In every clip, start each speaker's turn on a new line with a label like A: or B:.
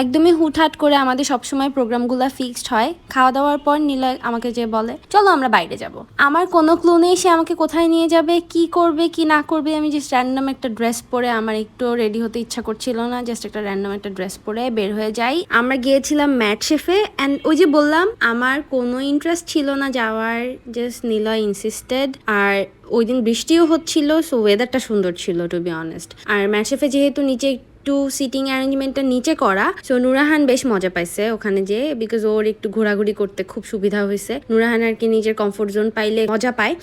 A: একদমই হুটহাট করে আমাদের সবসময় প্রোগ্রামগুলো ফিক্সড হয়। খাওয়া দাওয়ার পর নীলয় আমাকে যে বলে, চলো আমরা বাইরে যাব। আমার কোনো ক্লু নেই, সে আমাকে কোথায় নিয়ে যাবে, কি করবে, কি না করবে, আমি জাস্ট র্যান্ডম একটা ড্রেস পরে আমার একটু রেডি হতে ইচ্ছা করছিল না জাস্ট একটা র্যান্ডম একটা ড্রেস পরে বের হয়ে যাই। আমরা গিয়েছিলাম ম্যাট শেফে অ্যান্ড ওই যে বললাম, আমার কোনো ইন্টারেস্ট ছিল না যাওয়ার জাস্ট নীলয় ইনসিস্টেড আর ওই দিন বৃষ্টিও হচ্ছিল সো ওয়েদারটা সুন্দর ছিল টু বি অনেস্ট আর ম্যাচেফে যেহেতু নিচে একটু সিটিং অ্যারেঞ্জমেন্টটা নিচে করা। সো নুরাহান বেশ মজা পাইছে ওখানে যে বিকজ ওর একটু ঘোরাঘুরি করতে খুব সুবিধা হয়েছে। নুরাহান আর কি নিজের কমফোর্ট জোন পাইলে মজা পায়।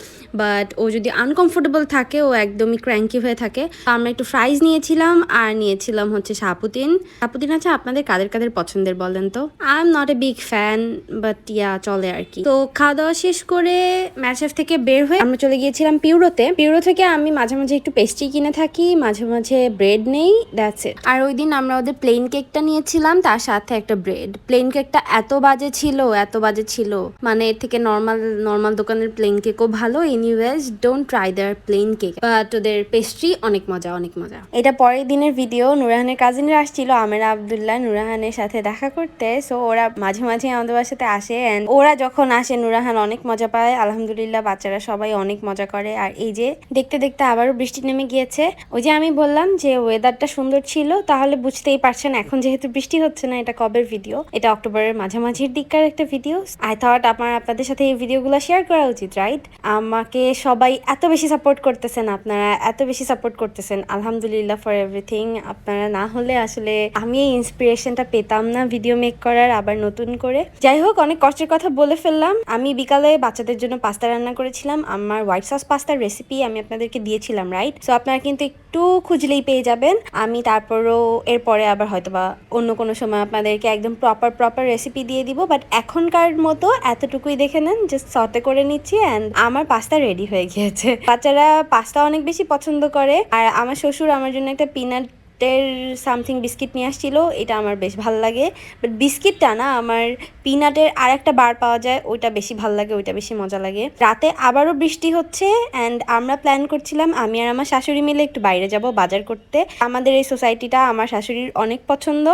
A: বাট ও যদি আনকমফোর্টেবল থাকে, ও একদমই ক্র্যাঙ্কি হয়ে থাকে। আমরা একটু ফ্রাইজ নিয়েছিলাম আর নিয়েছিলাম হচ্ছে সাপুতিন। সাপুতিন আছে আপনাদের কাদের কাদের পছন্দের বলেন তো? I am not a big fan but yeah চলে আর কি। তো খাওয়া দাওয়া শেষ করে ম্যাচেফ থেকে বের হয়ে আমরা চলে গিয়েছিলাম পিউরোতে। পিউরো থেকে আমি মাঝে মাঝে একটু পেস্ট্রি কিনে থাকি, মাঝে মাঝে ব্রেড নেই দ্যাটস ইট আর ওই দিন আমরা ওদের প্লেন কেকটা নিয়েছিলাম, তার সাথে একটা ব্রেড প্লেন কেকটা এত বাজে ছিল, এত বাজে ছিল। মানে এর থেকে নর্মাল নর্মাল দোকানের প্লেন কেকও ভালো। Anyways don't try their plain cake but ওদের পেস্ট্রি অনেক মজা অনেক মজা। এটা পরের দিনের ভিডিও নুরাহানের কাজিনরা আসছিল, আমেরা আবদুল্লাহ নুরাহানের সাথে দেখা করতে। সো ওরা মাঝে মাঝে আমাদের বাসাতে আসে। অ্যান্ড ওরা যখন আসে, নুরাহান অনেক মজা পায়। আলহামদুলিল্লাহ, বাচ্চারা সবাই অনেক মজা করে। আর এই যে, দেখতে দেখতে আবারও বৃষ্টি নেমে গিয়েছে। ওই যে আমি বললাম যে ওয়েদারটা সুন্দর ছিল। তাহলে বুঝতেই পারছেন এখন যেহেতু বৃষ্টি হচ্ছে না, এটা কবের ভিডিও এটা অক্টোবরের মাঝামাঝির দিককার একটা ভিডিও আই থট আমার আপনাদের সাথে এই ভিডিওগুলো শেয়ার করা উচিত রাইট আমাকে সবাই এত বেশি সাপোর্ট করতেছেন আপনারা, এত বেশি সাপোর্ট করতেছেন। আলহামদুলিল্লাহ ফর এভরিথিং আপনারা না হলে আসলে আমি এই ইন্সপিরেশনটা পেতাম না ভিডিও মেক করার আবার নতুন করে। যাই হোক, অনেক কষ্টের কথা বলে ফেললাম। আমি বিকালে বাচ্চাদের জন্য পাস্তা রান্না করেছিলাম। আমার হোয়াইট সস পাস্তার রেসিপি আমি আপনাদেরকে দিয়েছিলাম রাইট সো আপনারা কিন্তু একটু খুঁজলেই পেয়ে যাবেন। আমি তারপরও এরপরে আবার হয়তো বা অন্য কোনো সময় আপনাদেরকে একদম প্রপার প্রপার রেসিপি দিয়ে দিব বাট এখনকার মতো এতটুকুই দেখে নেন জাস্ট সতে করে নিচ্ছি অ্যান্ড আমার পাস্তা রেডি হয়ে গিয়েছে। বাচ্চারা পাস্তা অনেক বেশি পছন্দ করে, আর আমার শ্বশুর আমার জন্য একটা পিনাট এর সামথিং বিস্কিট নিয়ে আসছিল, এটা আমার বেশ ভালো লাগে। বাট বিস্কিটটা না, আমার পিনাটের আর একটা বার পাওয়া যায়, ওইটা বেশি ভালো লাগে, ওইটা বেশি মজা লাগে। রাতে আবারও বৃষ্টি হচ্ছে অ্যান্ড আমরা প্ল্যান করছিলাম, আমি আর আমার শাশুড়ি মিলে একটু বাইরে যাব বাজার করতে। আমাদের এই সোসাইটিটা আমার শাশুড়ির অনেক পছন্দ।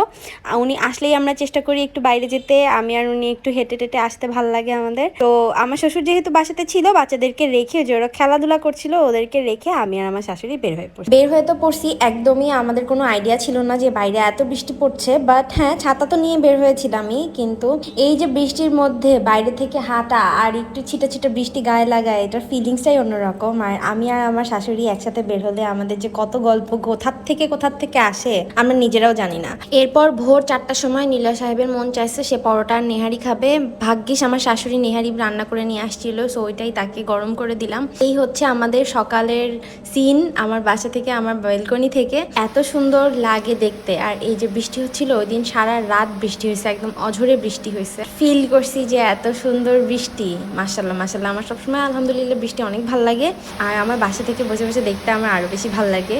A: উনি আসলেই আমরা চেষ্টা করি একটু বাইরে যেতে, আমি আর উনি একটু হেঁটে টেটে আসতে ভালো লাগে আমাদের। তো আমার শ্বশুর যেহেতু বাসাতে ছিল, বাচ্চাদেরকে রেখে যে ওরা খেলাধুলা করছিল, ওদেরকে রেখে আমি আর আমার শাশুড়ি বের হয়ে পড়ছি। বের হয়ে তো পড়ছি, একদমই আমাদের কোনো আইডিয়া ছিল না যে বাইরে এত বৃষ্টি পড়ছে বাট হ্যাঁ ছাতা তো নিয়ে বের হয়েছিলামই, কিন্তু এই যে বৃষ্টির মধ্যে বাইরে থেকে হাঁটা আর একটু ছিটা ছিটা বৃষ্টি গায়ে লাগায় এটার ফিলিংসটাই অন্যরকম। আর আমি আর আমার শাশুড়ি একসাথে বের হলে আমাদের যে কত গল্প কোথার থেকে কোথার থেকে আসে, আমরা নিজেরাও জানি না। এরপর ভোর চারটার সময় নীলা সাহেবের মন চাইছে সে পরোটা আর নেহারি খাবে। ভাগ্যিস আমার শাশুড়ি নেহারি রান্না করে নিয়ে আসছিল সো ওইটাই তাকে গরম করে দিলাম। এই হচ্ছে আমাদের সকালের সিন আমার বাসা থেকে, আমার ব্যালকনি থেকে। এত সুন্দর লাগে দেখতে। আর এই যে বৃষ্টি হচ্ছিল ওই দিন সারা রাত বৃষ্টি হয়েছে, একদম অঝরে বৃষ্টি হয়েছে। ফিল করছি যে এত সুন্দর বৃষ্টি। মাসাল্লাহ মাসাল্লাহ আমার সবসময় আলহামদুলিল্লাহ বৃষ্টি অনেক ভালো লাগে। আর আমার বাসা থেকে বসে বসে দেখতে আমার আরও বেশি ভালো লাগে।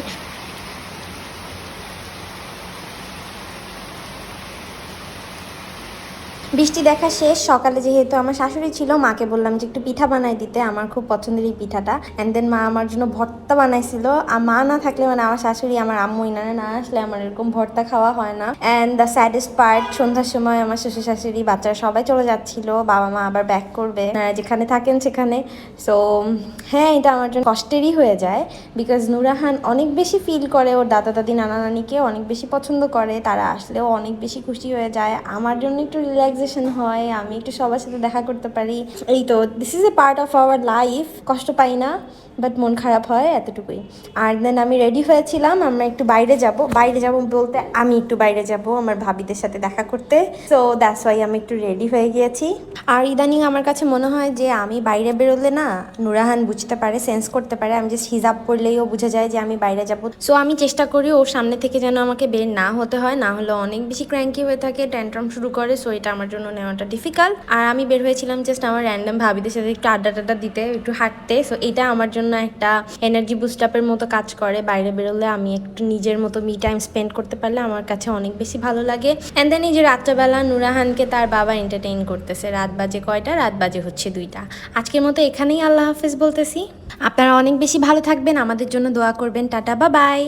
A: বৃষ্টি দেখা শেষ, সকালে যেহেতু আমার শাশুড়ি ছিল, মাকে বললাম যে একটু পিঠা বানাই দিতে, আমার খুব পছন্দের এই পিঠাটা। অ্যান্ড দেন মা আমার জন্য ভর্তা বানাইছিল। আর মা না থাকলে মানে আমার শাশুড়ি, আমার আম্মু ইনানে না আসলে আমার এরকম ভর্তা খাওয়া হয় না। অ্যান্ড দ্য স্যাডেস্ট পার্ট সন্ধ্যার সময় আমার শ্বশুর শাশুড়ি, বাচ্চারা সবাই চলে যাচ্ছিল, বাবা মা আবার ব্যাক করবে যেখানে থাকেন সেখানে। সো হ্যাঁ এটা আমার জন্য কষ্টেরই হয়ে যায়। বিকজ নুরাহান অনেক বেশি ফিল করে ওর দাদা দাদি নানা নানিকে অনেক বেশি পছন্দ করে, তারা আসলেও অনেক বেশি খুশি হয়ে যায়। আমার জন্য একটু রিল্যাক্সেশন হয়, আমি একটু সবার সাথে দেখা করতে পারি। এই তো this is a part of our life কষ্ট পাই না বাট মন খারাপ হয় এতটুকুই। আর দেন আমি রেডি হয়েছিলাম, আমরা একটু বাইরে যাব। বাইরে যাব বলতে আমি একটু বাইরে যাব, আমার ভাবিদের সাথে দেখা করতে। সো দ্যাটস ওয়াই আমি একটু রেডি হয়ে গিয়েছি। আর ইদানিং আমার কাছে মনে হয় যে, আমি বাইরে বেরোলে না, নুরাহান বুঝতে পারে সেন্স করতে পারে, আমি জাস্ট হিজাব পরলেই ও বুঝে যায় যে, আমি বাইরে যাব। সো আমি চেষ্টা করি ওর সামনে থেকে যেন আমাকে বের না হতে হয়, না হলে অনেক বেশি ক্র্যাঙ্কি হয়ে থাকে ট্যান্ট্রাম শুরু করে সো এটা আমার জন্য নেওয়াটা ডিফিকাল্ট আর আমি বের হয়েছিলাম জাস্ট আমার র্যান্ডম ভাবিদের সাথে একটু আড্ডা টাড্ডা দিতে, একটু হাঁটতে। সো এটা আমার জন্য একটা এনার্জি বুস্ট আপের মতো কাজ করে। বাইরে বেরোলে আমি একটু নিজের মতো মি টাইম স্পেন্ড করতে পারলে আমার কাছে অনেক বেশি ভালো লাগে। অ্যান্ড দেন এই যে রাত্রেবেলা নুরাহানকে তার বাবা এন্টারটেইন করতেছে। রাত বাজে কয়টা? রাত বাজে হচ্ছে দুইটা। আজকের মতো এখানেই আল্লাহ হাফেজ বলতেছি। আপনারা অনেক বেশি ভালো থাকবেন। আমাদের জন্য দোয়া করবেন। টাটা বা বাই